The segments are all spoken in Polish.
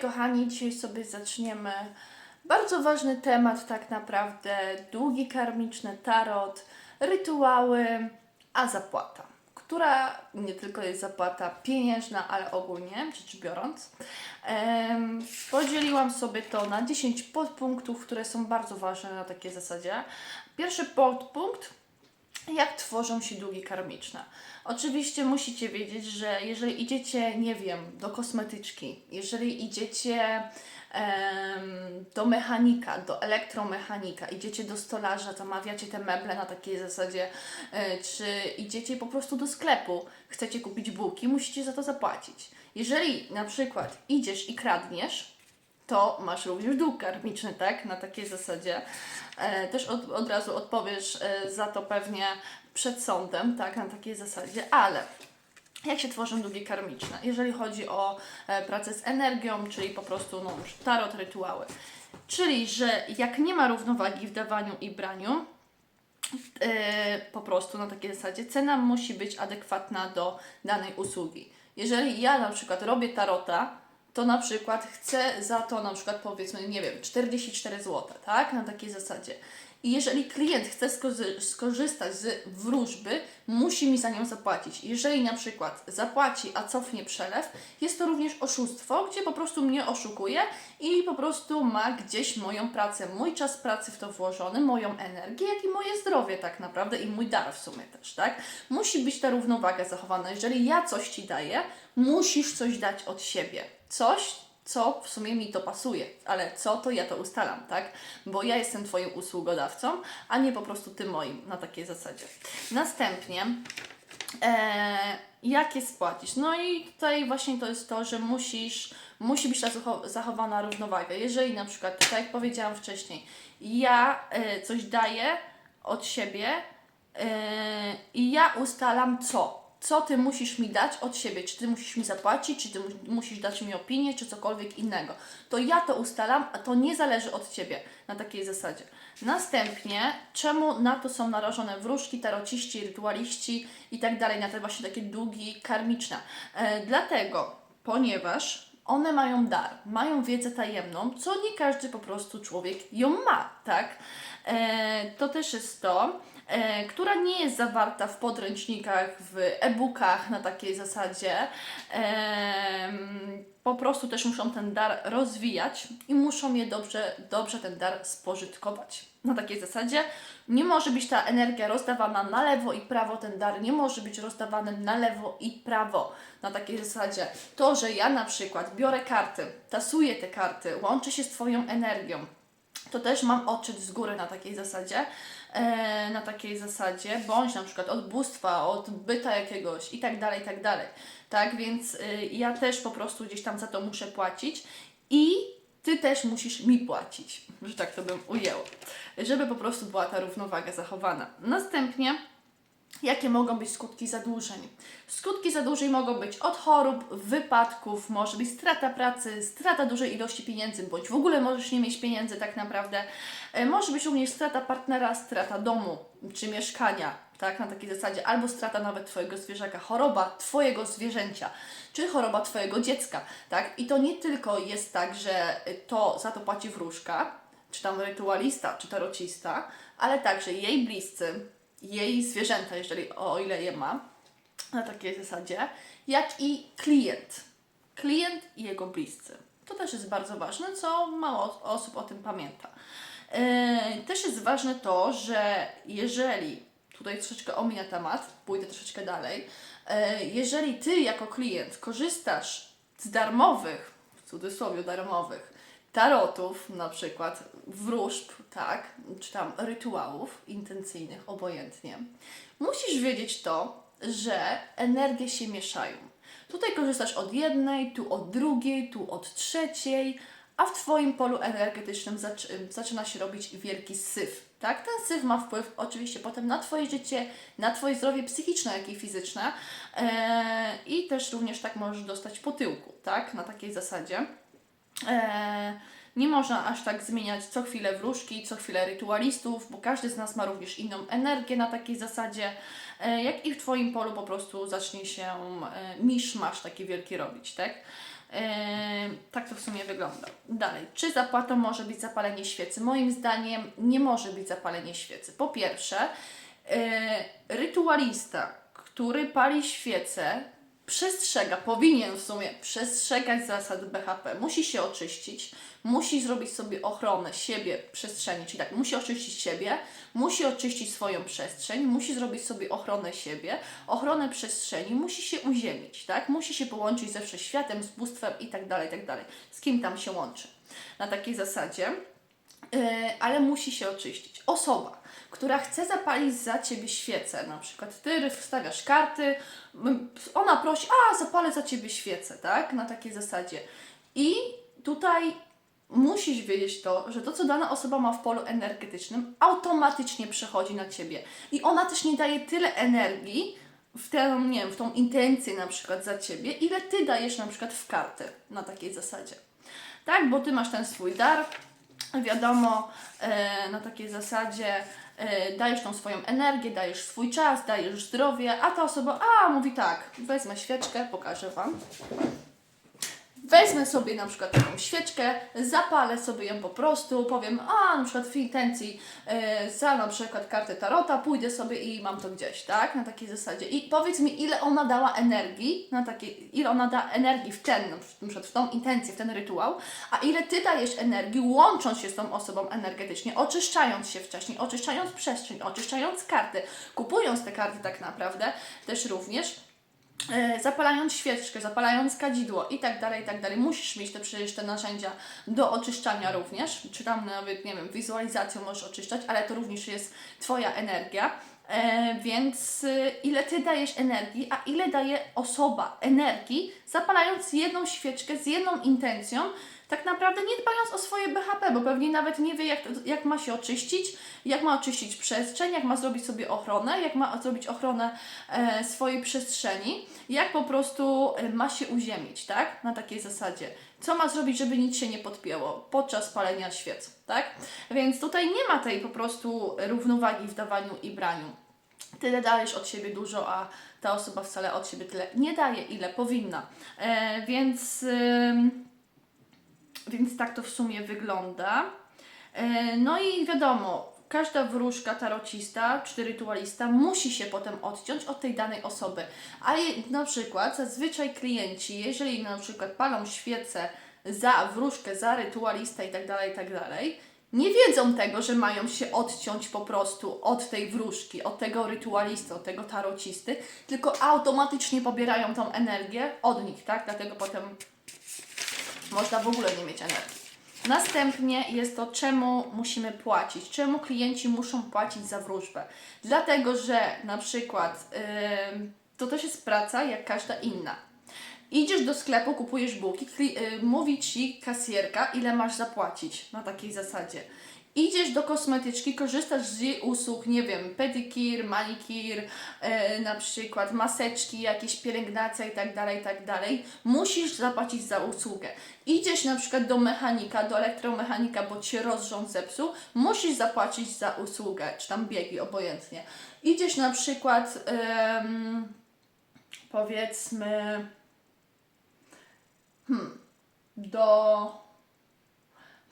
kochani, dzisiaj sobie zaczniemy bardzo ważny temat, tak naprawdę długi karmiczny tarot, rytuały, a zapłata, która nie tylko jest zapłata pieniężna, ale ogólnie rzecz biorąc. Podzieliłam sobie to na 10 podpunktów, które są bardzo ważne na takiej zasadzie. Pierwszy podpunkt jak tworzą się długi karmiczne. Oczywiście musicie wiedzieć, że jeżeli idziecie, nie wiem, do kosmetyczki, jeżeli idziecie em, do mechanika, do elektromechanika, idziecie do stolarza, zamawiacie te meble na takiej zasadzie, e, czy idziecie po prostu do sklepu, chcecie kupić bułki, musicie za to zapłacić. Jeżeli na przykład idziesz i kradniesz, to masz również dług karmiczny, tak? Na takiej zasadzie. E, też od, od razu odpowiesz e, za to pewnie przed sądem, tak? Na takiej zasadzie, ale jak się tworzą długi karmiczne? Jeżeli chodzi o e, pracę z energią, czyli po prostu no, tarot, rytuały. Czyli, że jak nie ma równowagi w dawaniu i braniu, e, po prostu na takiej zasadzie cena musi być adekwatna do danej usługi. Jeżeli ja na przykład robię tarota, to na przykład chcę za to na przykład powiedzmy, nie wiem, 44 zł, tak? Na takiej zasadzie. I jeżeli klient chce skorzystać z wróżby, musi mi za nią zapłacić. Jeżeli na przykład zapłaci, a cofnie przelew, jest to również oszustwo, gdzie po prostu mnie oszukuje i po prostu ma gdzieś moją pracę, mój czas pracy w to włożony, moją energię, jak i moje zdrowie tak naprawdę i mój dar w sumie też, tak? Musi być ta równowaga zachowana. Jeżeli ja coś Ci daję, musisz coś dać od siebie. Coś, co w sumie mi to pasuje, ale co to ja to ustalam, tak? Bo ja jestem Twoim usługodawcą, a nie po prostu Ty moim na takiej zasadzie. Następnie, e, jak je spłacić? No i tutaj właśnie to jest to, że musisz, musi być ta zacho- zachowana równowaga. Jeżeli na przykład, tak jak powiedziałam wcześniej, ja e, coś daję od siebie e, i ja ustalam co? Co ty musisz mi dać od siebie? Czy ty musisz mi zapłacić, czy ty mu- musisz dać mi opinię, czy cokolwiek innego? To ja to ustalam, a to nie zależy od ciebie na takiej zasadzie. Następnie, czemu na to są narażone wróżki, tarociści, rytualiści i tak dalej, na te właśnie takie długi karmiczne? E, dlatego, ponieważ one mają dar, mają wiedzę tajemną, co nie każdy po prostu człowiek ją ma, tak? E, to też jest to, która nie jest zawarta w podręcznikach, w e-bookach na takiej zasadzie. Po prostu też muszą ten dar rozwijać i muszą je dobrze, dobrze ten dar spożytkować. Na takiej zasadzie nie może być ta energia rozdawana na lewo i prawo, ten dar nie może być rozdawany na lewo i prawo. Na takiej zasadzie to, że ja na przykład biorę karty, tasuję te karty, łączę się z Twoją energią, to też mam odczyt z góry na takiej zasadzie, e, na takiej zasadzie, bądź na przykład od bóstwa, od byta jakiegoś i tak dalej, i tak dalej. Tak, więc y, ja też po prostu gdzieś tam za to muszę płacić i Ty też musisz mi płacić, że tak to bym ujęło, żeby po prostu była ta równowaga zachowana. Następnie Jakie mogą być skutki zadłużeń? Skutki zadłużeń mogą być od chorób, wypadków, może być strata pracy, strata dużej ilości pieniędzy, bądź w ogóle możesz nie mieć pieniędzy tak naprawdę. E, Może być również strata partnera, strata domu czy mieszkania, tak, na takiej zasadzie, albo strata nawet Twojego zwierzaka, choroba Twojego zwierzęcia, czy choroba Twojego dziecka, tak. I to nie tylko jest tak, że to za to płaci wróżka, czy tam rytualista, czy tarocista, ale także jej bliscy, jej zwierzęta, jeżeli o ile je ma, na takiej zasadzie, jak i klient. Klient i jego bliscy. To też jest bardzo ważne, co mało osób o tym pamięta. Yy, też jest ważne to, że jeżeli, tutaj troszeczkę ominę temat, pójdę troszeczkę dalej, yy, jeżeli Ty jako klient korzystasz z darmowych, w cudzysłowie darmowych, tarotów, na przykład wróżb, tak, czy tam rytuałów intencyjnych, obojętnie, musisz wiedzieć to, że energie się mieszają. Tutaj korzystasz od jednej, tu od drugiej, tu od trzeciej, a w Twoim polu energetycznym zac- zaczyna się robić wielki syf. Tak? Ten syf ma wpływ oczywiście potem na Twoje życie, na Twoje zdrowie psychiczne, jak i fizyczne eee, i też również tak możesz dostać po tyłku, tak? Na takiej zasadzie. Eee, nie można aż tak zmieniać co chwilę wróżki, co chwilę rytualistów, bo każdy z nas ma również inną energię na takiej zasadzie. e, jak i w Twoim polu po prostu zacznie się e, miszmasz taki wielki robić, tak? E, tak to w sumie wygląda. Dalej, czy zapłatą może być zapalenie świecy? Moim zdaniem nie może być zapalenie świecy. Po pierwsze, e, rytualista, który pali świecę, przestrzega, powinien w sumie przestrzegać zasad BHP. Musi się oczyścić, musi zrobić sobie ochronę siebie, przestrzeni, czyli tak, musi oczyścić siebie, musi oczyścić swoją przestrzeń, musi zrobić sobie ochronę siebie, ochronę przestrzeni, musi się uziemić, tak? Musi się połączyć ze wszechświatem, z bóstwem tak tak dalej. Z kim tam się łączy? Na takiej zasadzie, ale musi się oczyścić. Osoba, która chce zapalić za ciebie świecę, na przykład ty wstawiasz karty, ona prosi, a zapalę za ciebie świecę, tak? Na takiej zasadzie. I tutaj musisz wiedzieć to, że to, co dana osoba ma w polu energetycznym, automatycznie przechodzi na ciebie. I ona też nie daje tyle energii w tę, nie wiem, w tą intencję na przykład za ciebie, ile ty dajesz na przykład w karty na takiej zasadzie. Tak, bo ty masz ten swój dar, wiadomo, e, na takiej zasadzie e, dajesz tą swoją energię, dajesz swój czas, dajesz zdrowie, a ta osoba, a mówi tak, wezmę świeczkę, pokażę Wam. Wezmę sobie na przykład taką świeczkę, zapalę sobie ją po prostu, powiem, a na przykład w intencji e, za na przykład kartę tarota, pójdę sobie i mam to gdzieś, tak? Na takiej zasadzie. I powiedz mi, ile ona dała energii, na takiej, ile ona da energii w ten, na przykład w tą intencję, w ten rytuał, a ile Ty dajesz energii, łącząc się z tą osobą energetycznie, oczyszczając się wcześniej, oczyszczając przestrzeń, oczyszczając karty, kupując te karty tak naprawdę, też również zapalając świeczkę, zapalając kadzidło i tak dalej, i tak dalej. Musisz mieć te przecież te narzędzia do oczyszczania również, czy tam nawet, nie wiem, wizualizacją możesz oczyszczać, ale to również jest Twoja energia. E, więc y, ile Ty dajesz energii, a ile daje osoba energii, zapalając jedną świeczkę z jedną intencją, tak naprawdę nie dbając o swoje BHP, bo pewnie nawet nie wie, jak, jak ma się oczyścić, jak ma oczyścić przestrzeń, jak ma zrobić sobie ochronę, jak ma zrobić ochronę e, swojej przestrzeni, jak po prostu e, ma się uziemić, tak? Na takiej zasadzie. Co ma zrobić, żeby nic się nie podpięło podczas palenia świec, tak? Więc tutaj nie ma tej po prostu równowagi w dawaniu i braniu. Tyle dajesz od siebie dużo, a ta osoba wcale od siebie tyle nie daje, ile powinna. E, więc... więc tak to w sumie wygląda. E, No i wiadomo, każda wróżka tarocista czy rytualista musi się potem odciąć od tej danej osoby. A je, na przykład zazwyczaj klienci, jeżeli na przykład palą świecę za wróżkę, za rytualista i tak dalej, i tak nie wiedzą tego, że mają się odciąć po prostu od tej wróżki, od tego rytualisty, od tego tarocisty, tylko automatycznie pobierają tą energię od nich, tak? Dlatego potem można w ogóle nie mieć energii. Następnie jest to, czemu musimy płacić, czemu klienci muszą płacić za wróżbę. Dlatego, że na przykład ym, to też jest praca jak każda inna. Idziesz do sklepu, kupujesz bułki, y, mówi ci kasjerka, ile masz zapłacić na takiej zasadzie. Idziesz do kosmetyczki, korzystasz z jej usług, nie wiem, pedikir, manikir, e, na przykład maseczki, jakieś pielęgnacja tak tak dalej. Musisz zapłacić za usługę. Idziesz na przykład do mechanika, do elektromechanika, bo ci się rozrząd zepsuł, musisz zapłacić za usługę, czy tam biegi, obojętnie. Idziesz na przykład, powiedzmy, hmm, do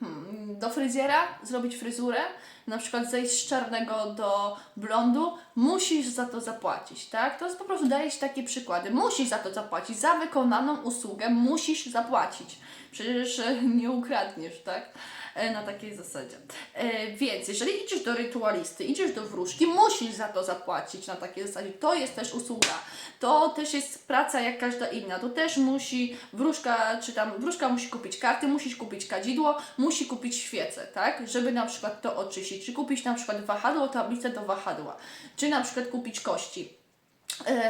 hmm, do fryzjera, zrobić fryzurę, na przykład zejść z czarnego do blondu, musisz za to zapłacić, tak? To jest po prostu daje ci takie przykłady. Musisz za to zapłacić, za wykonaną usługę musisz zapłacić. Przecież e, nie ukradniesz, tak? E, Na takiej zasadzie. E, Więc jeżeli idziesz do rytualisty, idziesz do wróżki, musisz za to zapłacić na takiej zasadzie. To jest też usługa. To też jest praca jak każda inna. To też musi wróżka, czy tam wróżka musi kupić karty, musisz kupić kadzidło, musi kupić świecę, tak? Żeby na przykład to oczyścić. Czy kupić na przykład wahadło, tablicę do wahadła. Czy na przykład kupić kości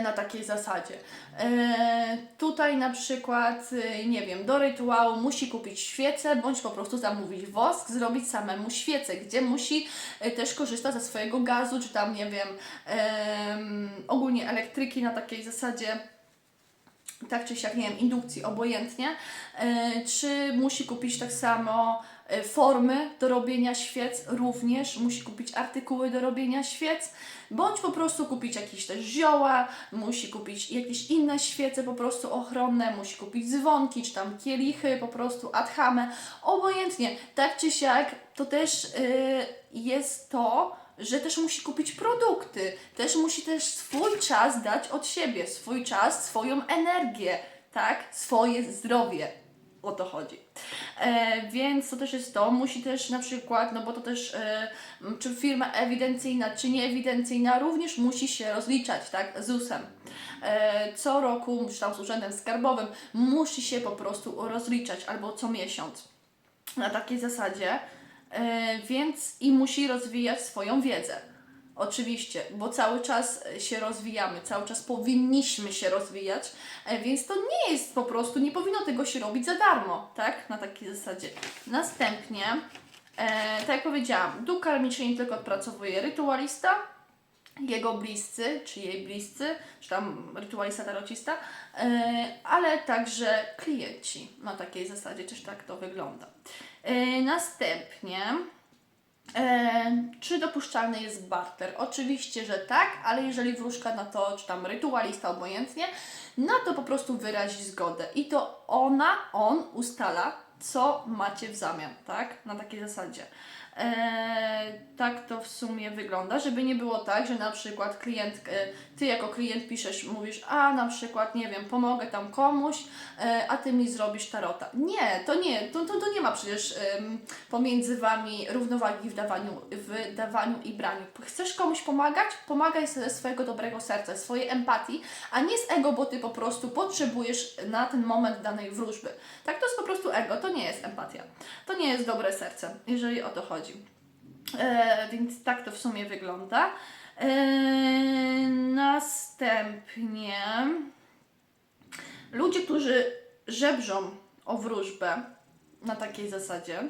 na takiej zasadzie. E, tutaj na przykład, e, nie wiem, do rytuału musi kupić świecę, bądź po prostu zamówić wosk, zrobić samemu świecę, gdzie musi e, też korzystać ze swojego gazu, czy tam, nie wiem, em, ogólnie elektryki na takiej zasadzie tak czy siak, nie wiem, indukcji, obojętnie, e, czy musi kupić tak samo e, formy do robienia świec, również. Musi kupić artykuły do robienia świec, bądź po prostu kupić jakieś też zioła, musi kupić jakieś inne świece po prostu ochronne, musi kupić dzwonki, czy tam kielichy, po prostu adhamę, obojętnie, tak czy siak, to też y, jest to, że też musi kupić produkty, też musi też swój czas dać od siebie, swój czas, swoją energię, tak, swoje zdrowie. O to chodzi. E, więc to też jest to, musi też na przykład, no bo to też, e, czy firma ewidencyjna, czy nieewidencyjna, również musi się rozliczać, tak, z ZUS-em. E, co roku, czy tam z urzędem skarbowym, musi się po prostu rozliczać, albo co miesiąc. Na takiej zasadzie, e, więc i musi rozwijać swoją wiedzę. Oczywiście, bo cały czas e, się rozwijamy, cały czas powinniśmy się rozwijać, e, więc to nie jest po prostu, nie powinno tego się robić za darmo, tak? Na takiej zasadzie. Następnie, e, tak jak powiedziałam, duch karmiczny nie tylko odpracowuje rytualista, jego bliscy, czy jej bliscy, czy tam rytualista, tarocista, e, ale także klienci. Na takiej zasadzie też tak to wygląda. Następnie, e, czy dopuszczalny jest barter? Oczywiście, że tak, ale jeżeli wróżka na to, czy tam rytualista, obojętnie, na to po prostu wyrazi zgodę. I to ona, on ustala, co macie w zamian, tak? Na takiej zasadzie. Eee, tak to w sumie wygląda, żeby nie było tak, że na przykład klient, e, ty jako klient piszesz, mówisz, a na przykład, nie wiem, pomogę tam komuś, e, a ty mi zrobisz tarota. Nie, to nie, to, to, to nie ma przecież pomiędzy wami równowagi w dawaniu, w dawaniu i braniu. Chcesz komuś pomagać? Pomagaj ze swojego dobrego serca, swojej empatii, a nie z ego, bo ty po prostu potrzebujesz na ten moment danej wróżby. Tak, to jest po prostu ego, to nie jest empatia. To nie jest dobre serce, jeżeli o to chodzi. E, więc tak to w sumie wygląda. E, następnie ludzie, którzy żebrzą o wróżbę na takiej zasadzie,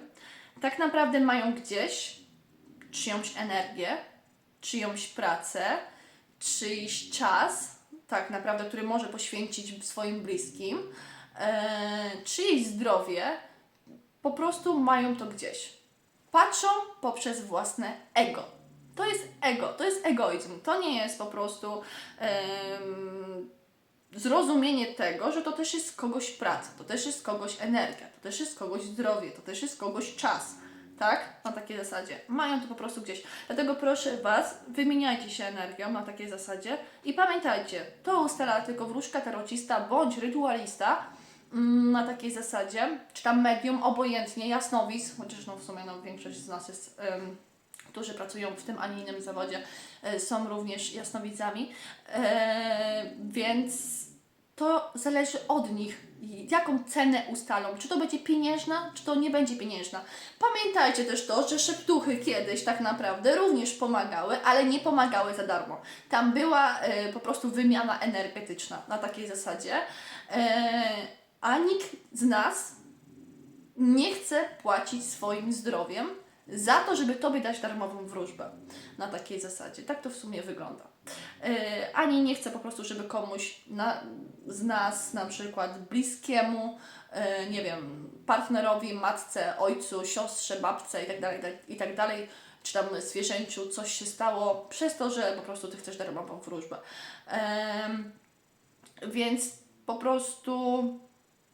tak naprawdę mają gdzieś czyjąś energię, czyjąś pracę, czyjś czas, tak naprawdę, który może poświęcić swoim bliskim, e, czyjeś zdrowie, po prostu mają to gdzieś patrzą poprzez własne ego. To jest ego, to jest egoizm. To nie jest po prostu em, zrozumienie tego, że to też jest kogoś praca, to też jest kogoś energia, to też jest kogoś zdrowie, to też jest kogoś czas. Tak? Na takiej zasadzie. Mają to po prostu gdzieś. Dlatego proszę Was, wymieniajcie się energią na takiej zasadzie i pamiętajcie, to ustala tylko wróżka, tarocista bądź rytualista, na takiej zasadzie, czy tam medium, obojętnie, jasnowidz, chociaż no w sumie no, większość z nas jest, którzy pracują w tym, a nie innym zawodzie, e, są również jasnowidzami, e, więc to zależy od nich, jaką cenę ustalą, czy to będzie pieniężna, czy to nie będzie pieniężna. Pamiętajcie też to, że szeptuchy kiedyś tak naprawdę również pomagały, ale nie pomagały za darmo. Tam była e, po prostu wymiana energetyczna na takiej zasadzie. A nikt z nas nie chce płacić swoim zdrowiem za to, żeby Tobie dać darmową wróżbę. Na takiej zasadzie. Tak to w sumie wygląda. Yy, ani nie chce po prostu, żeby komuś na, z nas, na przykład bliskiemu, yy, nie wiem, partnerowi, matce, ojcu, siostrze, babce itd., itd., tak czy tam zwierzęciu coś się stało przez to, że po prostu Ty chcesz darmową wróżbę. Yy, więc po prostu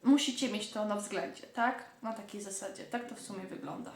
musicie mieć to na względzie, tak? Na takiej zasadzie. Tak to w sumie wygląda.